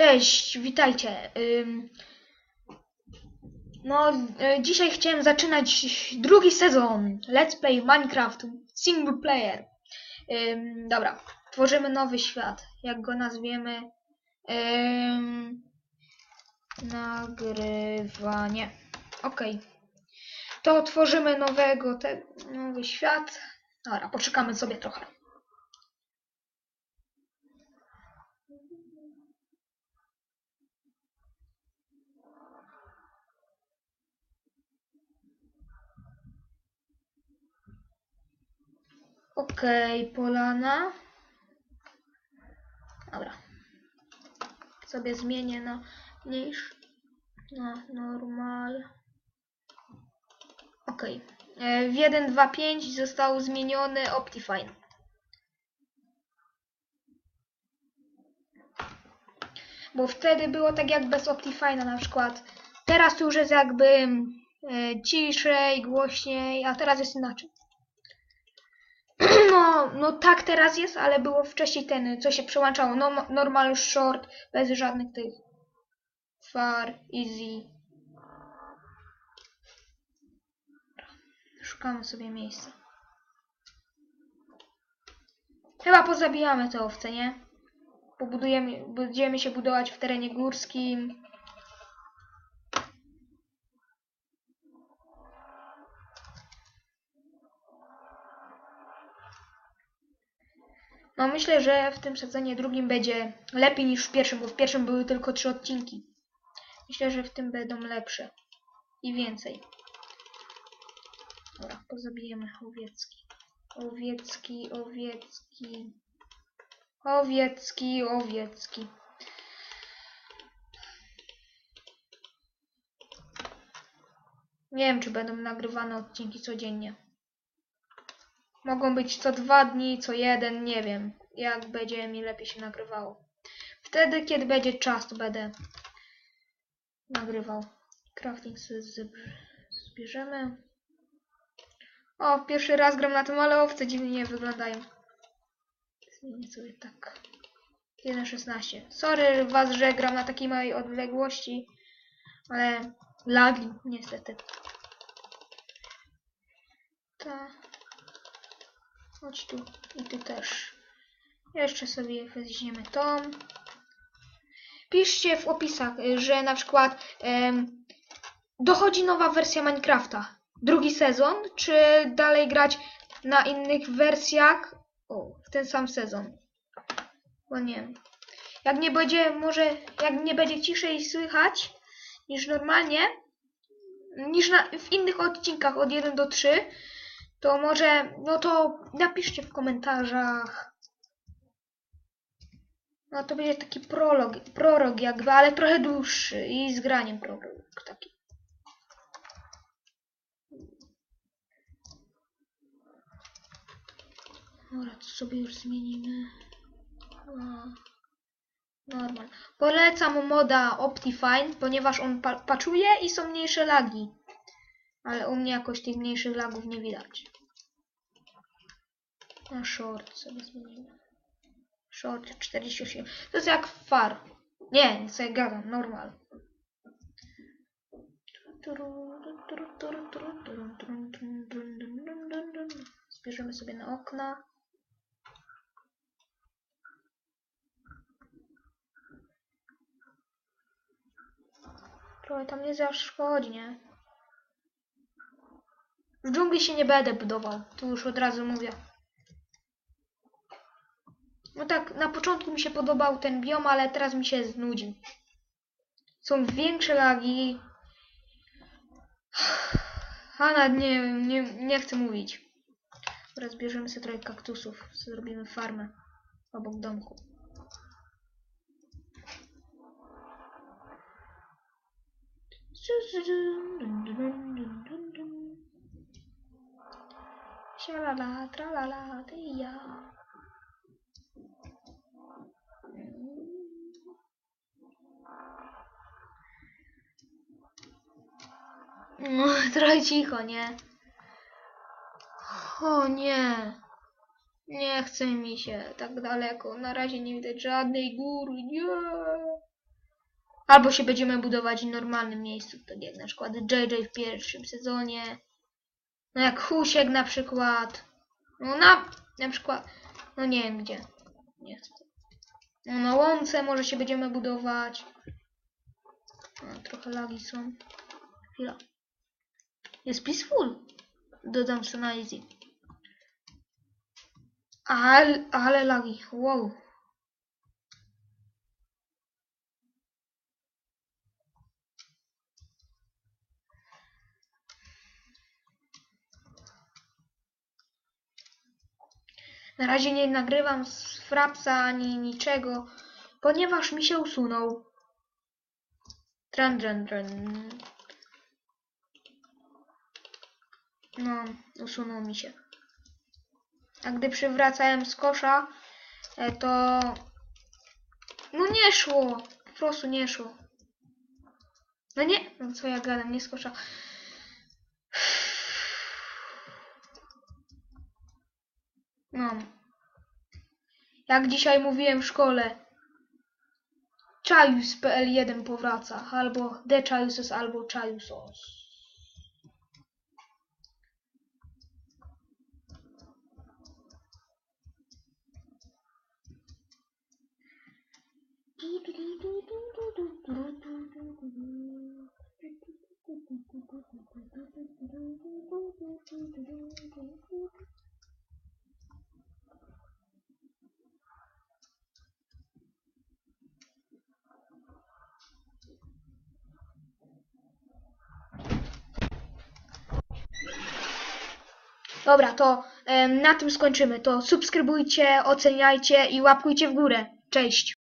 Cześć, witajcie. No, y, dzisiaj chciałem zaczynać drugi sezon Let's Play Minecraft Single Player. Dobra, tworzymy nowy świat. Jak go nazwiemy? Nagrywanie. Ok. To tworzymy nowego, te, nowy świat. Dobra, poczekamy sobie trochę. Okej, polana. Dobra. Sobie zmienię na mniejszy. Na normal. Okej. E, W 1.2.5 został zmieniony Optifine. Bo wtedy było tak jak bez Optifine'a na przykład. Teraz już jest jakby e, ciszej, głośniej, a teraz jest inaczej. No, no tak teraz jest, ale było wcześniej ten, co się przełączało. No, normal short, bez żadnych tych. Far, easy. Szukamy sobie miejsca. Chyba pozabijamy te owce, nie? Pobudujemy, będziemy się budować w terenie górskim. No myślę, że w tym sezonie drugim będzie lepiej niż w pierwszym, bo w pierwszym były tylko trzy odcinki. Myślę, że w tym będą lepsze. I więcej. Dobra, pozabijemy owiecki. Owiecki, owiecki. Owiecki, owiecki. Nie wiem, czy będą nagrywane odcinki codziennie. Mogą być co dwa dni, co jeden, nie wiem. Jak będzie mi lepiej się nagrywało. Wtedy, kiedy będzie czas, to będę nagrywał. Crafting sobie zbierzemy. O, pierwszy raz gram na tym, ale owce dziwnie wyglądają. Zmienię sobie tak. 1.16. Sorry was, że gram na takiej małej odległości, ale lagi niestety. Ta. Chodź tu i ty też. Jeszcze sobie weźmiemy tą. Piszcie w opisach, że na przykład em, dochodzi nowa wersja Minecrafta. Drugi sezon, czy dalej grać na innych wersjach o, w ten sam sezon. Bo nie wiem. Jak nie będzie, może, jak nie będzie ciszej słychać niż normalnie, niż na, w innych odcinkach od 1 do 3, to może, no to napiszcie w komentarzach. No to będzie taki prolog, prorok jakby, ale trochę dłuższy i z graniem prorok taki. Dobra, to sobie już zmienimy. A, Normal. Polecam moda Optifine, ponieważ on pa paczuje i są mniejsze lagi. Ale u mnie jakoś tych mniejszych lagów nie widać. Na short sobie zmienimy. Short 48. To jest jak far. Nie, nie sobie gadam, normal. Zbierzemy sobie na okna. Trochę tam nie zaszkodzi, nie? W dżungli się nie będę budował. Tu już od razu mówię. No tak, na początku mi się podobał ten biom, ale teraz mi się znudził. Są większe lagi. A nawet nie nie, nie chcę mówić. Teraz bierzemy sobie trochę kaktusów. Zrobimy farmę obok domku. Sialala, tralala, tyja. No, trochę cicho, nie? O nie. Nie chce mi się tak daleko. Na razie nie widać żadnej góry. Nie. Albo się będziemy budować w normalnym miejscu, tak jak na przykład JJ w pierwszym sezonie. No jak Husiek na przykład. No na, na przykład, no nie wiem gdzie. Nie. No na łące może się będziemy budować. No, trochę lagi są. Chwila. Jest peaceful. Dodam sobie na easy. Ale, ale lagi. Wow. Na razie nie nagrywam z Frapsa ani niczego, ponieważ mi się usunął. Tran, tran, tran. No, usunął mi się. A gdy przywracałem z kosza, e, to... No nie szło. Po prostu nie szło. No nie, no co ja gadam, nie z. No. Jak dzisiaj mówiłem w szkole. Czajus PL1 powraca. Albo The Chajusos, albo Chajusos. Dobra, to na tym skończymy. To subskrybujcie, oceniajcie i łapkujcie w górę. Cześć!